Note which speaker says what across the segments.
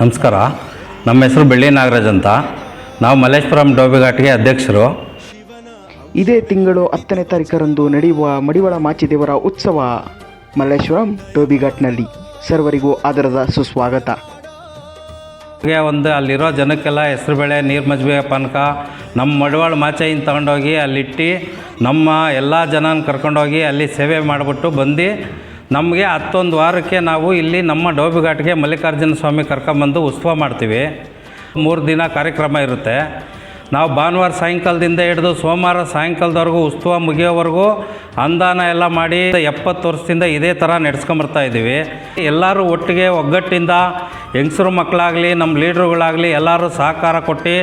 Speaker 1: ನಮಸ್ಕಾರ. ನಮ್ಮ ಹೆಸರು ಬೆಳ್ಳಿ ನಾಗರಾಜ್ ಅಂತ. ನಾವು ಮಲ್ಲೇಶ್ವರಂ ಡೋಬಿಘಾಟ್ಗೆ ಅಧ್ಯಕ್ಷರು.
Speaker 2: ಇದೇ ತಿಂಗಳು ಹತ್ತನೇ ತಾರೀಕರಂದು ನಡೆಯುವ ಮಡಿವಾಳ ಮಾಚಿದೇವರ ಉತ್ಸವ ಮಲ್ಲೇಶ್ವರಂ ಡೋಬಿಘಾಟ್ನಲ್ಲಿ ಸರ್ವರಿಗೂ ಆದರದ ಸುಸ್ವಾಗತ.
Speaker 1: ಹಾಗೆ ಒಂದು ಅಲ್ಲಿರೋ ಜನಕ್ಕೆಲ್ಲ ಹೆಸರುಬೇಳೆ ನೀರು ಮಜ್ಜಿಗೆ ಪಾನಕ ನಮ್ಮ ಮಡಿವಾಳ ಮಾಚೆಯಿಂದ ತಗೊಂಡೋಗಿ ಅಲ್ಲಿಟ್ಟು ನಮ್ಮ ಎಲ್ಲ ಜನನ ಕರ್ಕೊಂಡೋಗಿ ಅಲ್ಲಿ ಸೇವೆ ಮಾಡಿಬಿಟ್ಟು ಬಂದು ನಮಗೆ ಹತ್ತೊಂದು ವಾರಕ್ಕೆ ನಾವು ಇಲ್ಲಿ ನಮ್ಮ ಡೋಬಿಘಾಟ್ಗೆ ಮಲ್ಲಿಕಾರ್ಜುನ ಸ್ವಾಮಿ ಕರ್ಕೊಂಬಂದು ಉತ್ಸವ ಮಾಡ್ತೀವಿ. ಮೂರು ದಿನ ಕಾರ್ಯಕ್ರಮ ಇರುತ್ತೆ. ನಾವು ಭಾನುವಾರ ಸಾಯಂಕಾಲದಿಂದ ಹಿಡಿದು ಸೋಮವಾರ ಸಾಯಂಕಾಲದವರೆಗೂ, ಉತ್ಸವ ಮುಗಿಯೋವರೆಗೂ ಅನುದಾನ ಎಲ್ಲ ಮಾಡಿ ಎಪ್ಪತ್ತು ವರ್ಷದಿಂದ ಇದೇ ಥರ ನಡೆಸ್ಕೊಂಬರ್ತಾ ಇದ್ದೀವಿ. ಎಲ್ಲರೂ ಒಟ್ಟಿಗೆ ಒಗ್ಗಟ್ಟಿಂದ ಹೆಂಗಸರು ಮಕ್ಕಳಾಗಲಿ, ನಮ್ಮ ಲೀಡ್ರುಗಳಾಗಲಿ ಎಲ್ಲರೂ ಸಹಕಾರ ಕೊಟ್ಟು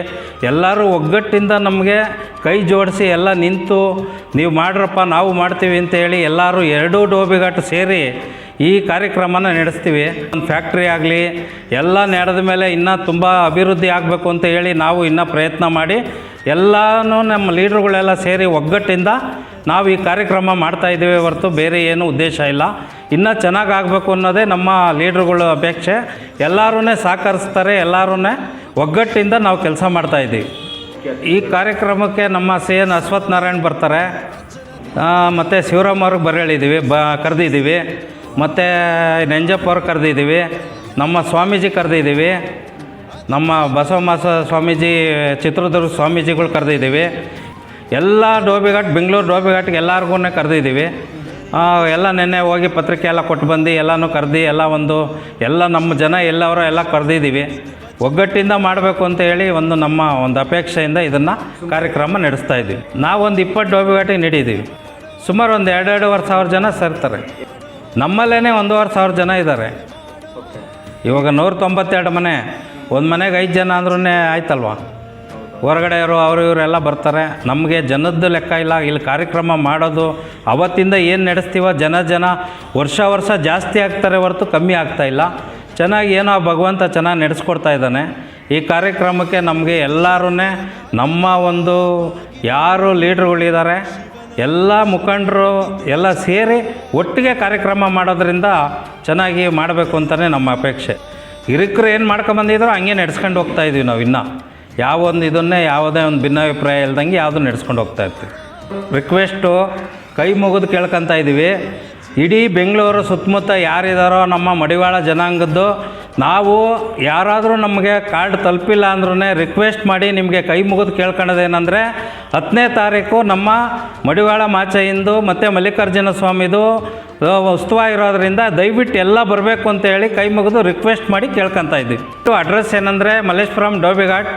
Speaker 1: ಎಲ್ಲರೂ ಒಗ್ಗಟ್ಟಿಂದ ನಮಗೆ ಕೈ ಜೋಡಿಸಿ ಎಲ್ಲ ನಿಂತು, ನೀವು ಮಾಡ್ರಪ್ಪ, ನಾವು ಮಾಡ್ತೀವಿ ಅಂತ ಹೇಳಿ ಎಲ್ಲರೂ ಎರಡೂ ಡೋಬಿಗಟ್ಟು ಸೇರಿ ಈ ಕಾರ್ಯಕ್ರಮನ ನಡೆಸ್ತೀವಿ. ಒಂದು ಫ್ಯಾಕ್ಟ್ರಿ ಆಗಲಿ, ಎಲ್ಲ ನಡೆದ ಮೇಲೆ ಇನ್ನೂ ತುಂಬ ಅಭಿವೃದ್ಧಿ ಆಗಬೇಕು ಅಂತ ಹೇಳಿ ನಾವು ಇನ್ನೂ ಪ್ರಯತ್ನ ಮಾಡಿ, ಎಲ್ಲನೂ ನಮ್ಮ ಲೀಡ್ರುಗಳೆಲ್ಲ ಸೇರಿ ಒಗ್ಗಟ್ಟಿಂದ ನಾವು ಈ ಕಾರ್ಯಕ್ರಮ ಮಾಡ್ತಾ ಇದ್ದೇವೆ ಹೊರತು ಬೇರೆ ಏನು ಉದ್ದೇಶ ಇಲ್ಲ. ಇನ್ನೂ ಚೆನ್ನಾಗಿ ಆಗಬೇಕು ಅನ್ನೋದೇ ನಮ್ಮ ಲೀಡ್ರುಗಳ ಅಪೇಕ್ಷೆ. ಎಲ್ಲರೂ ಸಹಕರಿಸ್ತಾರೆ ಎಲ್ಲರೂ ಒಗ್ಗಟ್ಟಿಂದ ನಾವು ಕೆಲಸ ಮಾಡ್ತಾಯಿದ್ದೀವಿ ಈ ಕಾರ್ಯಕ್ರಮಕ್ಕೆ ನಮ್ಮ ಸಿ ಎನ್ ಅಶ್ವಥ್ ನಾರಾಯಣ್ ಬರ್ತಾರೆ. ಮತ್ತು ಶಿವರಾಮ್ ಅವ್ರಿಗೆ ಬರೇಳಿದ್ದೀವಿ ಬ, ಕರೆದಿದ್ದೀವಿ. ಮತ್ತು ನಂಜಪ್ಪ ಅವ್ರಿಗೆ ಕರೆದಿದ್ದೀವಿ, ನಮ್ಮ ಸ್ವಾಮೀಜಿ ಕರೆದಿದ್ದೀವಿ, ನಮ್ಮ ಬಸವಮಾಸ ಸ್ವಾಮೀಜಿ, ಚಿತ್ರದುರ್ಗ ಸ್ವಾಮೀಜಿಗಳು ಕರೆದಿದ್ದೀವಿ. ಎಲ್ಲ ಡೋಬಿಘಾಟ್, ಬೆಂಗಳೂರು ಡೋಬಿಘಾಟ್ಗೆ ಎಲ್ಲರಿಗೂ ಕರೆದಿದ್ದೀವಿ. ಎಲ್ಲ ನೆನ್ನೆ ಹೋಗಿ ಪತ್ರಿಕೆ ಎಲ್ಲ ಕೊಟ್ಟು ಬಂದು ಎಲ್ಲನೂ ಕರೆದು, ಎಲ್ಲ ಒಂದು, ಎಲ್ಲ ನಮ್ಮ ಜನ ಎಲ್ಲವರು ಎಲ್ಲ ಕರೆದಿದ್ದೀವಿ. ಒಗ್ಗಟ್ಟಿಂದ ಮಾಡಬೇಕು ಅಂತ ಹೇಳಿ ಒಂದು ನಮ್ಮ ಒಂದು ಅಪೇಕ್ಷೆಯಿಂದ ಇದನ್ನು ಕಾರ್ಯಕ್ರಮ ನಡೆಸ್ತಾ ಇದ್ದೀವಿ. ನಾವೊಂದು ಇಪ್ಪತ್ತು ಡೋಬಿಘಾಟಿಗೆ ನೀಡಿದ್ದೀವಿ. ಸುಮಾರು ಒಂದು ವರ್ಷ ಸಾವಿರ ಜನ ಸೇರ್ತಾರೆ. ನಮ್ಮಲ್ಲೇ ಒಂದೂವರೆ ಸಾವಿರ ಜನ ಇದ್ದಾರೆ. ಇವಾಗ ನೂರ ತೊಂಬತ್ತೆರಡು ಮನೆ, ಒಂದು ಮನೆಗೆ ಐದು ಜನ ಅಂದ್ರೂ ಆಯ್ತಲ್ವ? ಇರೋ ಅವರು ಇವರೆಲ್ಲ ಬರ್ತಾರೆ. ನಮಗೆ ಜನದ್ದು ಲೆಕ್ಕ ಇಲ್ಲ. ಇಲ್ಲಿ ಕಾರ್ಯಕ್ರಮ ಮಾಡೋದು ಅವತ್ತಿಂದ ಏನು ನಡೆಸ್ತೀವೋ ಜನ ಜನ ವರ್ಷ ವರ್ಷ ಜಾಸ್ತಿ ಆಗ್ತಾರೆ ಹೊರತು ಕಮ್ಮಿ ಆಗ್ತಾ ಇಲ್ಲ. ಚೆನ್ನಾಗಿ ಏನೋ ಭಗವಂತ ಚೆನ್ನಾಗಿ ನಡೆಸ್ಕೊಡ್ತಾ ಇದ್ದಾನೆ. ಈ ಕಾರ್ಯಕ್ರಮಕ್ಕೆ ನಮಗೆ ಎಲ್ಲರೂ ನಮ್ಮ ಒಂದು ಯಾರು ಲೀಡ್ರುಗಳಿದ್ದಾರೆ ಎಲ್ಲ ಮುಖಂಡರು ಎಲ್ಲ ಸೇರಿ ಒಟ್ಟಿಗೆ ಕಾರ್ಯಕ್ರಮ ಮಾಡೋದ್ರಿಂದ ಚೆನ್ನಾಗಿ ಮಾಡಬೇಕು ಅಂತಲೇ ನಮ್ಮ ಅಪೇಕ್ಷೆ. ಹಿರಿಕರು ಏನು ಮಾಡ್ಕೊಂಬಂದಿದ್ರು ಹಂಗೆ ನಡೆಸ್ಕೊಂಡು ಹೋಗ್ತಾ ಇದೀವಿ ನಾವು ಇನ್ನೂ. ಯಾವೊಂದು ಇದನ್ನೇ ಯಾವುದೇ ಒಂದು ಭಿನ್ನಾಭಿಪ್ರಾಯ ಇಲ್ದಂಗೆ ಯಾವುದು ನಡೆಸ್ಕೊಂಡು ಹೋಗ್ತಾ ಇರ್ತೀವಿ. ರಿಕ್ವೆಸ್ಟು ಕೈ ಮುಗಿದು ಕೇಳ್ಕೊತ ಇದ್ದೀವಿ ಇಡೀ ಬೆಂಗಳೂರು ಸುತ್ತಮುತ್ತ ಯಾರಿದಾರೋ ನಮ್ಮ ಮಡಿವಾಳ ಜನಾಂಗದ್ದು, ನಾವು ಯಾರಾದರೂ ನಮಗೆ ಕಾರ್ಡ್ ತಲುಪಿಲ್ಲ ಅಂದ್ರೂ ರಿಕ್ವೆಸ್ಟ್ ಮಾಡಿ ನಿಮಗೆ ಕೈ ಮುಗಿದು ಕೇಳ್ಕೊಳ್ಳೋದೇನೆಂದರೆ ಹತ್ತನೇ ತಾರೀಕು ನಮ್ಮ ಮಡಿವಾಳ ಮಾಚೆಯಿಂದು ಮತ್ತು ಮಲ್ಲಿಕಾರ್ಜುನ ಸ್ವಾಮಿದು ಉತ್ಸವ ಇರೋದ್ರಿಂದ ದಯವಿಟ್ಟು ಎಲ್ಲ ಬರಬೇಕು ಅಂತ ಹೇಳಿ ಕೈ ಮುಗಿದು ರಿಕ್ವೆಸ್ಟ್ ಮಾಡಿ ಕೇಳ್ಕೊತಾ ಇದ್ದೀವಿ ಟು ಅಡ್ರೆಸ್ ಏನಂದರೆ ಮಲ್ಲೇಶ್ವರಂ ಡೋಬಿಘಾಟ್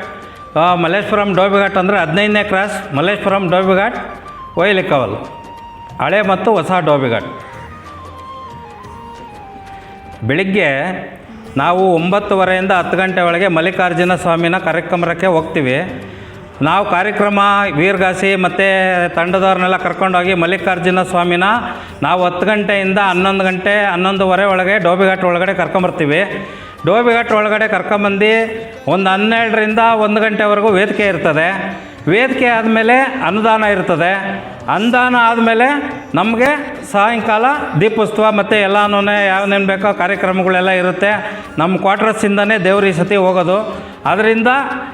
Speaker 1: ಮಲ್ಲೇಶ್ವರಂ ಡೋಬಿಘಾಟ್ ಅಂದರೆ ಹದಿನೈದನೇ ಕ್ರಾಸ್ ಮಲ್ಲೇಶ್ವರಂ ಡೋಬಿಘಾಟ್ ಒಯ್ಲಿಕವಲ್ ಹಳೆ ಮತ್ತು ಹೊಸ ಡೋಬಿಘಾಟ್. ಬೆಳಿಗ್ಗೆ ನಾವು ಒಂಬತ್ತುವರೆಯಿಂದ ಹತ್ತು ಗಂಟೆ ಒಳಗೆ ಮಲ್ಲಿಕಾರ್ಜುನ ಸ್ವಾಮಿನ ಕಾರ್ಯಕ್ರಮಕ್ಕೆ ಹೋಗ್ತೀವಿ. ನಾವು ಕಾರ್ಯಕ್ರಮ ವೀರ್ಗಾಸಿ ಮತ್ತು ತಂಡದವ್ರನ್ನೆಲ್ಲ ಕರ್ಕೊಂಡೋಗಿ ಮಲ್ಲಿಕಾರ್ಜುನ ಸ್ವಾಮಿನ ನಾವು ಹತ್ತು ಗಂಟೆಯಿಂದ ಹನ್ನೊಂದು ಗಂಟೆ, ಹನ್ನೊಂದುವರೆ ಒಳಗೆ ಡೋಬಿಘಾಟ್ ಒಳಗಡೆ ಕರ್ಕೊಂಬರ್ತೀವಿ. ಡೋಬಿಘಾಟ್ ಒಳಗಡೆ ಕರ್ಕೊಂಬಂದು ಒಂದು ಹನ್ನೆರಡರಿಂದ ಒಂದು ಗಂಟೆವರೆಗೂ ವೇದಿಕೆ ಇರ್ತದೆ. ವೇದಿಕೆ ಆದಮೇಲೆ ಅನುದಾನ ಇರ್ತದೆ. ಅನುದಾನ ಆದಮೇಲೆ ನಮಗೆ ಸಾಯಂಕಾಲ ದೀಪೋತ್ಸವ ಮತ್ತು ಎಲ್ಲನೂ ಯಾವನೇನು ಬೇಕೋ ಕಾರ್ಯಕ್ರಮಗಳೆಲ್ಲ ಇರುತ್ತೆ. ನಮ್ಮ ಕ್ವಾರ್ಟರ್ಸಿಂದನೇ ದೇವ್ರ ಈ ಸತಿ ಹೋಗೋದು. ಅದರಿಂದ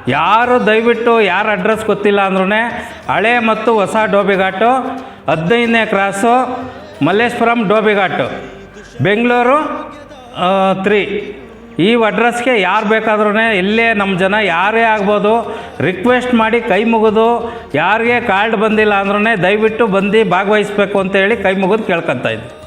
Speaker 1: ಯಾರು ದಯವಿಟ್ಟು ಯಾರ ಅಡ್ರೆಸ್ ಗೊತ್ತಿಲ್ಲ ಅಂದ್ರೂ ಹಳೆ ಮತ್ತು ಹೊಸ ಡೋಬಿಘಾಟು, ಹದಿನೈದನೇ ಕ್ರಾಸು ಮಲ್ಲೇಶ್ವರಂ ಡೋಬಿಘಾಟು, ಬೆಂಗಳೂರು ತ್ರೀ ಈ ಅಡ್ರೆಸ್ಗೆ ಯಾರು ಬೇಕಾದ್ರೂ ಇಲ್ಲೇ ನಮ್ಮ ಜನ ಯಾರೇ ಆಗ್ಬೋದು ರಿಕ್ವೆಸ್ಟ್ ಮಾಡಿ ಕೈ ಮುಗಿದು ಯಾರಿಗೆ ಕಾರ್ಡ್ ಬಂದಿಲ್ಲ ಅಂದ್ರೂ ದಯವಿಟ್ಟು ಬಂದು ಭಾಗವಹಿಸ್ಬೇಕು ಅಂತೇಳಿ ಕೈ ಮುಗಿದು ಕೇಳ್ಕೊತಾ ಇದ್ವಿ